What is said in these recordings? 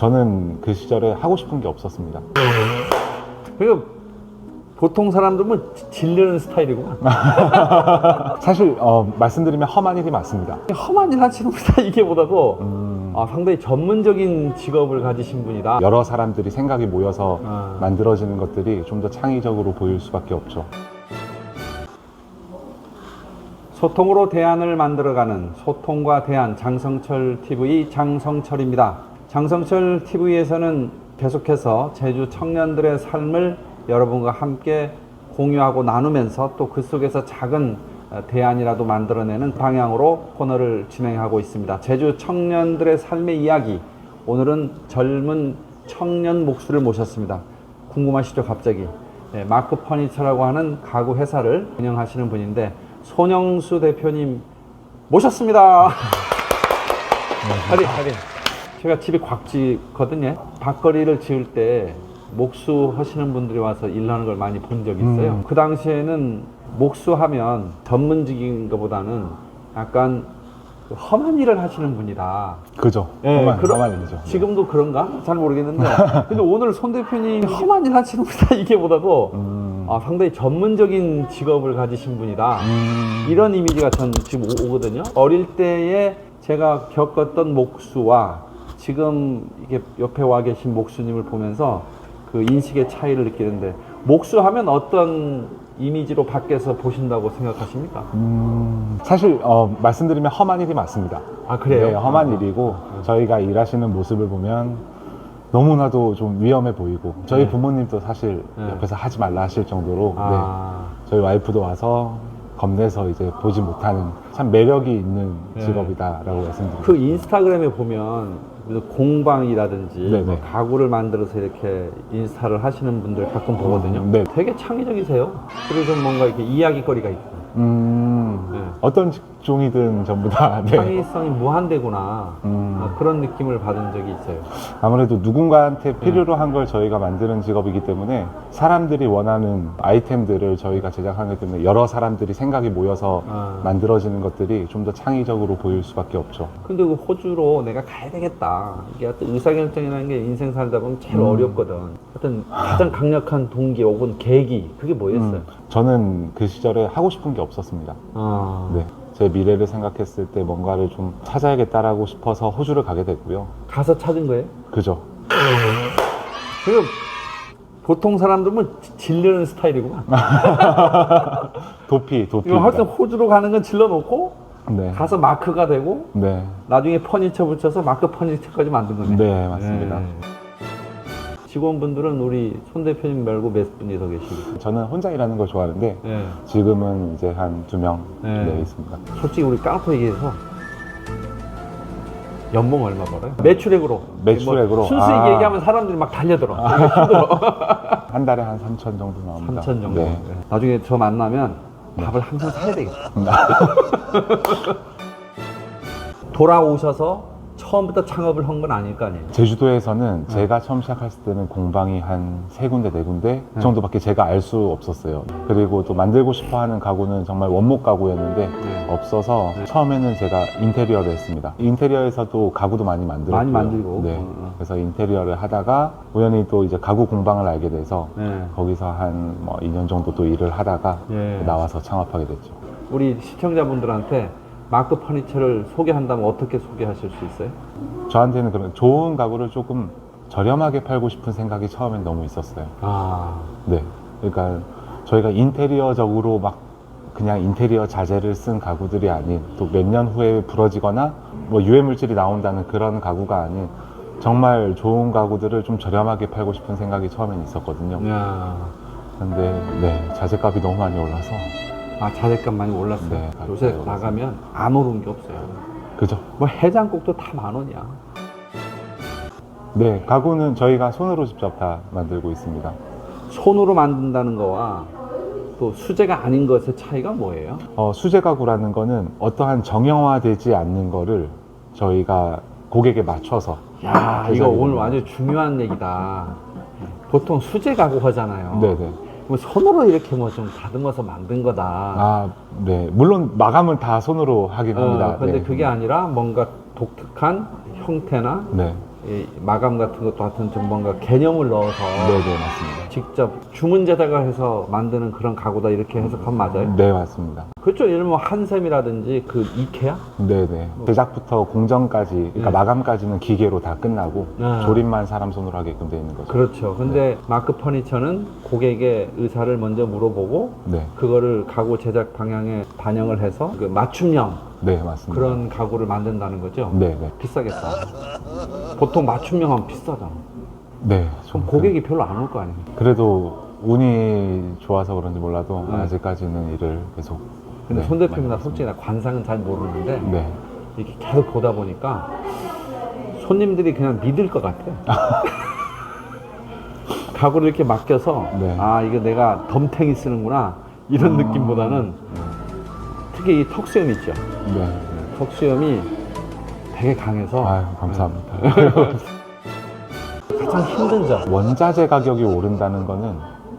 저는 그 시절에 하고 싶은 게 없었습니다. 그리고 보통 사람들은 질르는 스타일이구나. 사실 어, 말씀드리면 험한 일이 맞습니다. 험한 일 하시는 분이다 이게보다도 음, 아, 상당히 전문적인 직업을 가지신 분이다. 여러 사람들이 생각이 모여서 아. 만들어지는 것들이 좀 더 창의적으로 보일 수밖에 없죠. 소통으로 대안을 만들어가는 소통과 대안 장성철 TV 장성철입니다. 장성철 TV에서는 계속해서 제주 청년들의 삶을 여러분과 함께 공유하고 나누면서 또 그 속에서 작은 어, 대안이라도 만들어내는 방향으로 코너를 진행하고 있습니다. 제주 청년들의 삶의 이야기. 오늘은 젊은 청년 목수를 모셨습니다. 궁금하시죠, 갑자기? 네, 마크 퍼니처라고 하는 가구 회사를 운영하시는 분인데 손영수 대표님 모셨습니다. 하리 하리. 제가 집이 곽지거든요. 밭거리를 지을 때 목수 하시는 분들이 와서 일하는 걸 많이 본 적이 있어요. 음. 그 당시에는 목수하면 전문직인 것보다는 약간 그 험한 일을 하시는 분이다. 그죠? 예, 험한, 그러- 험한 일이죠. 네. 지금도 그런가? 잘 모르겠는데. 근데 오늘 손 대표님 험한 일 하시는 분이다 이게보다도 음, 아, 상당히 전문적인 직업을 가지신 분이다. 음, 이런 이미지가 전 지금 오- 오거든요. 어릴 때에 제가 겪었던 목수와 지금 이게 옆에 와 계신 목수님을 보면서 그 인식의 차이를 느끼는데 목수하면 어떤 이미지로 밖에서 보신다고 생각하십니까? 음, 사실 어, 말씀드리면 험한 일이 맞습니다. 아 그래요? 네, 험한 일이고 저희가 일하시는 모습을 보면 너무나도 좀 위험해 보이고 저희 네. 부모님도 사실 네. 옆에서 하지 말라 하실 정도로 아, 네, 저희 와이프도 와서 겁내서 이제 보지 못하는 참 매력이 있는 네. 직업이다라고 말씀드립니다. 그 인스타그램에 보면 공방이라든지 네네. 뭐 가구를 만들어서 이렇게 인스타를 하시는 분들 가끔 보거든요. 네. 되게 창의적이세요. 그리고 좀 뭔가 이렇게 이야기거리가 있고 음, 네. 어떤 직종이든 전부 다 네. 창의성이 무한대구나 음. 어, 그런 느낌을 받은 적이 있어요. 아무래도 네. 누군가한테 필요로 한 걸 저희가 만드는 직업이기 때문에 사람들이 원하는 아이템들을 저희가 제작하기 때문에 여러 사람들이 생각이 모여서 아. 만들어지는 것들이 좀 더 창의적으로 보일 수밖에 없죠. 근데 그 호주로 내가 가야 되겠다. 이게 어떤 의사결정이라는 게 인생 살다 보면 제일 음. 어렵거든. 어떤 가장 강력한 동기 혹은 계기 그게 뭐였어요? 음, 저는 그 시절에 하고 싶은 게 없었습니다. 아, 네. 제 미래를 생각했을 때 뭔가를 좀 찾아야겠다라고 싶어서 호주를 가게 됐고요. 가서 찾은 거예요? 그죠. 그리고 보통 사람들은 질르는 스타일이구나. 도피, 도피. 이거 하여튼 호주로 가는 건 질러놓고 네. 가서 마크가 되고 네. 나중에 퍼니처 붙여서 마크 퍼니처까지 만든 거네. 네, 맞습니다. 네. 직원분들은 우리 손 대표님 말고 몇 분이 더 계시고. 저는 혼자 일하는 걸 좋아하는데 네. 지금은 이제 한 두 명 네. 네, 있습니다. 솔직히 우리 까놓고 얘기해서 연봉 얼마 벌어요? 매출액으로. 매출액으로? 뭐 순수히 아. 얘기하면 사람들이 막 달려들어. 힘들어. 한 달에 한 3천 정도 나옵니다. 3천 정도. 네. 나중에 저 만나면 밥을 항상 사야 되겠다. 돌아오셔서 처음부터 창업을 한 건 아닐 거 아니에요. 제주도에서는 제가 처음 시작했을 때는 공방이 한 세 군데, 네 군데 네. 정도밖에 제가 알 수 없었어요. 그리고 또 만들고 싶어 하는 가구는 정말 원목 가구였는데 네. 없어서 처음에는 제가 인테리어를 했습니다. 인테리어에서도 가구도 많이 만들었고요. 많이 만들고. 네. 어, 어. 그래서 인테리어를 하다가 우연히 또 이제 가구 공방을 알게 돼서 네. 거기서 한뭐 2년 정도 또 일을 하다가 예. 나와서 창업하게 됐죠. 우리 시청자분들한테 마크 퍼니처를 소개한다면 어떻게 소개하실 수 있어요? 저한테는 그런 좋은 가구를 조금 저렴하게 팔고 싶은 생각이 처음엔 너무 있었어요. 아, 네. 그러니까 저희가 인테리어적으로 막 그냥 인테리어 자재를 쓴 가구들이 아닌 또 몇 년 후에 부러지거나 뭐 유해 물질이 나온다는 그런 가구가 아닌 정말 좋은 가구들을 좀 저렴하게 팔고 싶은 생각이 처음엔 있었거든요. 야, 근데 네, 자재값이 너무 많이 올라서 아 자재값 많이 올랐어요. 네, 요새 가격이 나가면 안 오른 게 없어요. 그죠? 뭐 해장국도 다 만 원이야. 네, 가구는 저희가 손으로 직접 다 만들고 있습니다. 손으로 만든다는 거와 또 수제가 아닌 것의 차이가 뭐예요? 어, 수제 가구라는 거는 어떠한 정형화되지 않는 거를 저희가 고객에 맞춰서 야, 이거 오늘. 아주 중요한 얘기다. 보통 수제 가구 하잖아요. 네네. 뭐 손으로 이렇게 뭐 좀 다듬어서 만든 거다. 아, 네. 물론 마감은 다 손으로 하긴 합니다. 어, 근데 네. 그게 아니라 뭔가 독특한 형태나 네. 이 마감 같은 것도 좀 뭔가 개념을 넣어서 네네 맞습니다. 직접 주문 제작을 해서 만드는 그런 가구다 이렇게 해석하면 맞아요? 네 맞습니다. 그렇죠. 예를 들면 한샘이라든지 그 이케아? 네네 제작부터 공정까지 그러니까 네. 마감까지는 기계로 다 끝나고 아. 조립만 사람 손으로 하게끔 되어 있는 거죠. 그렇죠. 근데 마크 퍼니처는 고객의 의사를 먼저 물어보고 네, 그거를 가구 제작 방향에 반영을 해서 그 맞춤형 네 맞습니다. 그런 가구를 만든다는 거죠. 네 네 비싸겠다. 보통 맞춤형 하면 비싸잖아. 네. 그럼 좀 고객이 별로 안 올 거 아니에요. 그- 그래도 운이 좋아서 그런지 몰라도 네. 아직까지는 일을 계속. 근데 네, 손 대표님 나 많이 솔직히 나 관상은 잘 모르는데. 네. 이렇게 계속 보다 보니까 손님들이 그냥 믿을 것 같아. 가구를 이렇게 맡겨서 네. 아 이거 내가 덤탱이 쓰는구나 이런 느낌보다는 특히 이 턱수염 있죠. 네. 턱수염이 되게 강해서 아유 감사합니다. 가장 힘든 점. 원자재 가격이 오른다는 거는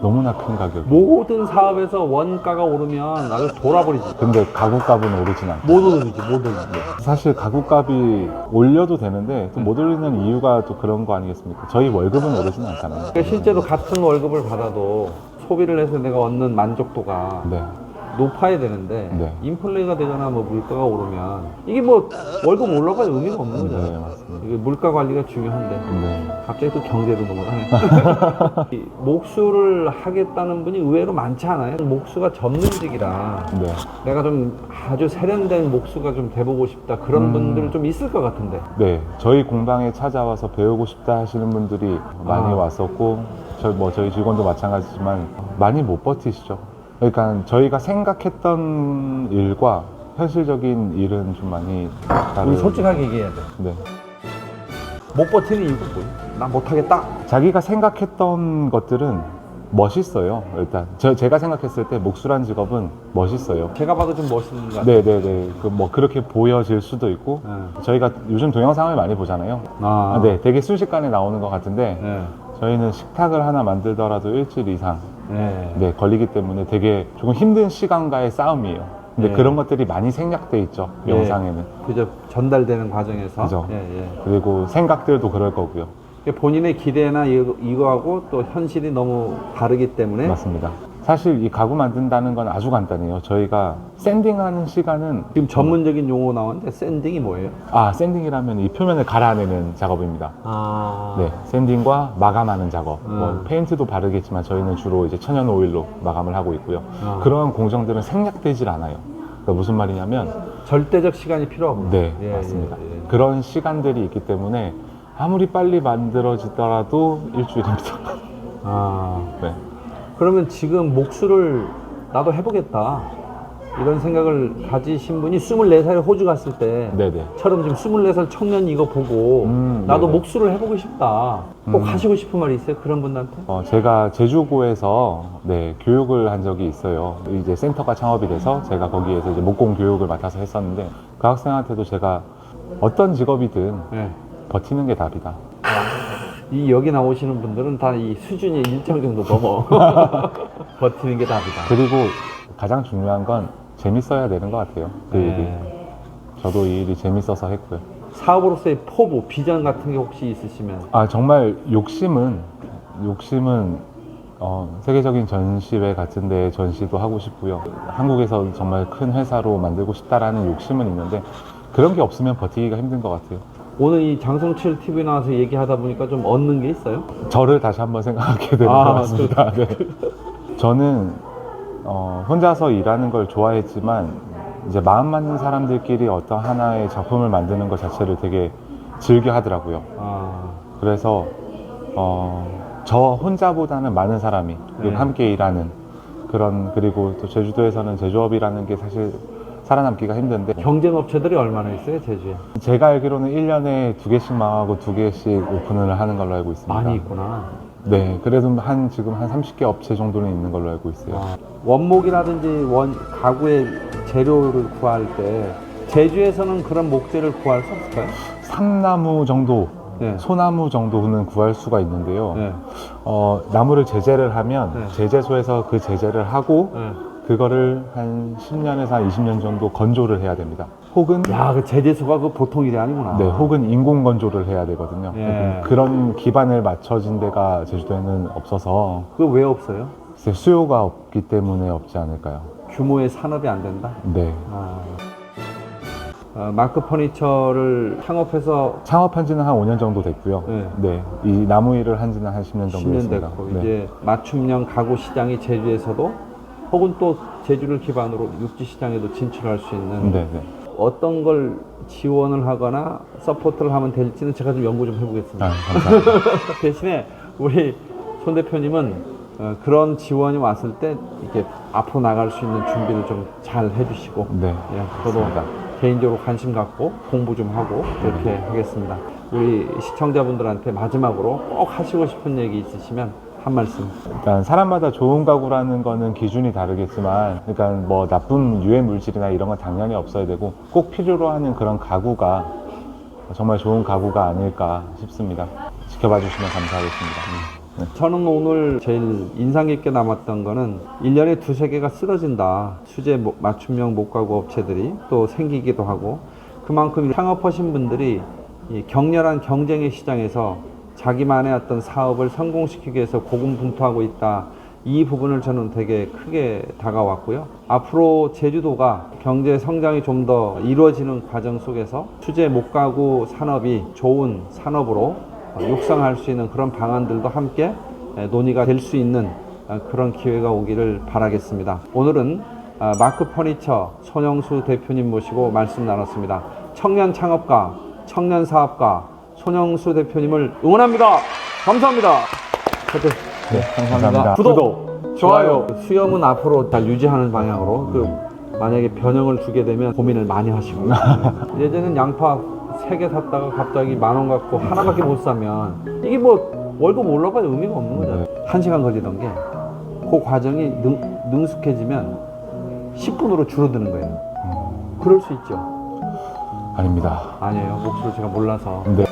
너무나 큰 가격. 모든 사업에서 원가가 오르면 아주 돌아버리지. 근데 가구값은 오르진 않고. 못 오르지, 못 오르지. 사실 가구값이 올려도 되는데 또 못 올리는 이유가 또 그런 거 아니겠습니까? 저희 월급은 오르진 않잖아요. 그러니까 실제로 같은 월급을 받아도 소비를 해서 내가 얻는 만족도가 네. 높아야 되는데 네. 인플레가 되거나 뭐 물가가 오르면 이게 뭐 월급 올라가야 의미가 없는 네, 거잖아요. 맞습니다. 이게 물가 관리가 중요한데 네. 갑자기 또 경제로 넘어가네. 이 목수를 하겠다는 분이 의외로 많지 않아요. 목수가 전문직이라 네. 내가 좀 아주 세련된 목수가 좀 돼보고 싶다 그런 음. 분들 좀 있을 것 같은데. 네. 저희 공방에 찾아와서 배우고 싶다 하시는 분들이 많이 아. 왔었고, 저, 뭐 저희 직원도 마찬가지지만 많이 못 버티시죠. 그러니까 저희가 생각했던 일과 현실적인 일은 좀 많이 다른. 우리 솔직하게 얘기해야 돼. 네. 못 버티는 이유가 뭐야? 나 못하겠다. 자기가 생각했던 것들은 멋있어요. 일단 저, 제가 생각했을 때 목수란 직업은 멋있어요. 제가 봐도 좀 멋있는 것 같아요. 네네네. 그 뭐 그렇게 보여질 수도 있고 네. 저희가 요즘 동영상을 많이 보잖아요. 아, 아, 네, 되게 순식간에 나오는 것 같은데 네. 저희는 식탁을 하나 만들더라도 일주일 이상 네. 네, 걸리기 때문에 되게 조금 힘든 시간과의 싸움이에요. 근데 네. 그런 것들이 많이 생략돼 있죠 네. 영상에는. 그저 전달되는 과정에서. 그죠. 예, 예. 그리고 생각들도 그럴 거고요. 본인의 기대나 이거, 이거하고 또 현실이 너무 다르기 때문에 맞습니다. 사실 이 가구 만든다는 건 아주 간단해요. 저희가 샌딩하는 시간은 지금 전문적인 용어 나왔는데 샌딩이 뭐예요? 아 샌딩이라면 이 표면을 갈아내는 작업입니다. 아, 네, 샌딩과 마감하는 작업. 뭐 음. 페인트도 바르겠지만 저희는 주로 이제 천연 오일로 마감을 하고 있고요. 아. 그러한 공정들은 생략되질 않아요. 그러니까 무슨 말이냐면 절대적 시간이 필요하구나. 네, 예, 맞습니다. 예, 예. 그런 시간들이 있기 때문에 아무리 빨리 만들어지더라도 일주일입니다. 아, 네. 그러면 지금 목수를 나도 해보겠다. 이런 생각을 가지신 분이 24살에 호주 갔을 때 네네. 처럼 지금 24살 청년 이거 보고 음, 나도 네네. 목수를 해보고 싶다. 꼭 음. 하시고 싶은 말이 있어요? 그런 분한테? 어, 제가 제주고에서 네, 교육을 한 적이 있어요. 이제 센터가 창업이 돼서 제가 거기에서 이제 목공 교육을 맡아서 했었는데 그 학생한테도 제가 어떤 직업이든 네. 버티는 게 답이다. 이 여기 나오시는 분들은 다 이 수준이 일정 정도 넘어 버티는 게 답이다. 그리고 가장 중요한 건 재밌어야 되는 것 같아요. 그 일이. 네. 저도 이 일이 재밌어서 했고요. 사업으로서의 포부, 비전 같은 게 혹시 있으시면 아 정말 욕심은 욕심은 어, 세계적인 전시회 같은 데 전시도 하고 싶고요. 한국에서 정말 큰 회사로 만들고 싶다라는 욕심은 있는데 그런 게 없으면 버티기가 힘든 것 같아요. 오늘 이 장성철 TV 나와서 얘기하다 보니까 좀 얻는 게 있어요? 저를 다시 한번 생각하게 되는 아, 것 같습니다. 네. 저는 어, 혼자서 일하는 걸 좋아했지만 이제 마음 맞는 사람들끼리 어떤 하나의 작품을 만드는 것 자체를 되게 즐겨 하더라고요. 아, 그래서 어, 저 혼자보다는 많은 사람이 네. 함께 일하는 그런 그리고 또 제주도에서는 제조업이라는 게 사실 살아남기가 힘든데 경쟁 업체들이 얼마나 있어요, 제주에? 제가 알기로는 1년에 두 개씩 망하고 두 개씩 오픈을 하는 걸로 알고 있습니다. 많이 있구나. 네, 그래도 한 지금 한 30개 업체 정도는 있는 걸로 알고 있어요. 아, 원목이라든지 원 가구의 재료를 구할 때 제주에서는 그런 목재를 구할 수 없을까요? 상나무 정도, 네. 소나무 정도는 구할 수가 있는데요. 네. 어, 나무를 제재를 하면 네. 제재소에서 그 제재를 하고 네. 그거를 한 10년에서 한 20년 정도 건조를 해야 됩니다. 혹은 야, 그 제재소가 그 보통 일이 아니구나. 네, 혹은 인공 건조를 해야 되거든요. 예. 그런 기반을 맞춰진 데가 제주도에는 없어서 그거 왜 없어요? 글쎄 수요가 없기 때문에 없지 않을까요? 규모의 산업이 안 된다. 네. 아. 어, 마크 퍼니처를 창업해서 창업한 지는 한 5년 정도 됐고요. 네. 네. 이 나무 일을 한 지는 한 10년 정도 10년 됐습니다. 됐고 네. 이제 맞춤형 가구 시장이 제주에서도 혹은 또 제주를 기반으로 육지 시장에도 진출할 수 있는 네, 네. 어떤 걸 지원을 하거나 서포트를 하면 될지는 제가 좀 연구 좀 해보겠습니다. 아, 감사합니다. 대신에 우리 손 대표님은 어, 그런 지원이 왔을 때 이렇게 앞으로 나갈 수 있는 준비를 좀 잘 해주시고 네. 예, 저도 개인적으로 관심 갖고 공부 좀 하고 그렇게 하겠습니다. 우리 시청자분들한테 마지막으로 꼭 하시고 싶은 얘기 있으시면 한 말씀. 일단 사람마다 좋은 가구라는 거는 기준이 다르겠지만, 그러니까 뭐 나쁜 유해 물질이나 이런 건 당연히 없어야 되고, 꼭 필요로 하는 그런 가구가 정말 좋은 가구가 아닐까 싶습니다. 지켜봐 주시면 감사하겠습니다. 저는 오늘 제일 인상 깊게 남았던 거는 1년에 두세 개가 쓰러진다. 수제 목- 맞춤형 목가구 업체들이 또 생기기도 하고 그만큼 창업하신 분들이 이 격렬한 경쟁의 시장에서 자기만의 어떤 사업을 성공시키기 위해서 고군분투하고 있다. 이 부분을 저는 되게 크게 다가왔고요. 앞으로 제주도가 경제 성장이 좀 더 이루어지는 과정 속에서 수제 목가구 산업이 좋은 산업으로 어, 육성할 수 있는 그런 방안들도 함께 에, 논의가 될 수 있는 어, 그런 기회가 오기를 바라겠습니다. 오늘은 어, 마크 퍼니처 손영수 대표님 모시고 말씀 나눴습니다. 청년 창업가, 청년 사업가 손영수 대표님을 응원합니다. 감사합니다. 하여튼, 네, 감사합니다. 구독, 좋아요. 수염은 앞으로 잘 유지하는 방향으로 그 만약에 변형을 주게 되면 고민을 많이 하시고 예전엔 양파 세 개 샀다가 갑자기 만 원 갖고 하나밖에 못 사면 이게 뭐 월급 올라봐도 의미가 없는 거잖아요. 한 시간 걸리던 게 그 과정이 능, 능숙해지면 10분으로 줄어드는 거예요. 그럴 수 있죠. 아닙니다. 아니에요. 목소리 제가 몰라서. 네.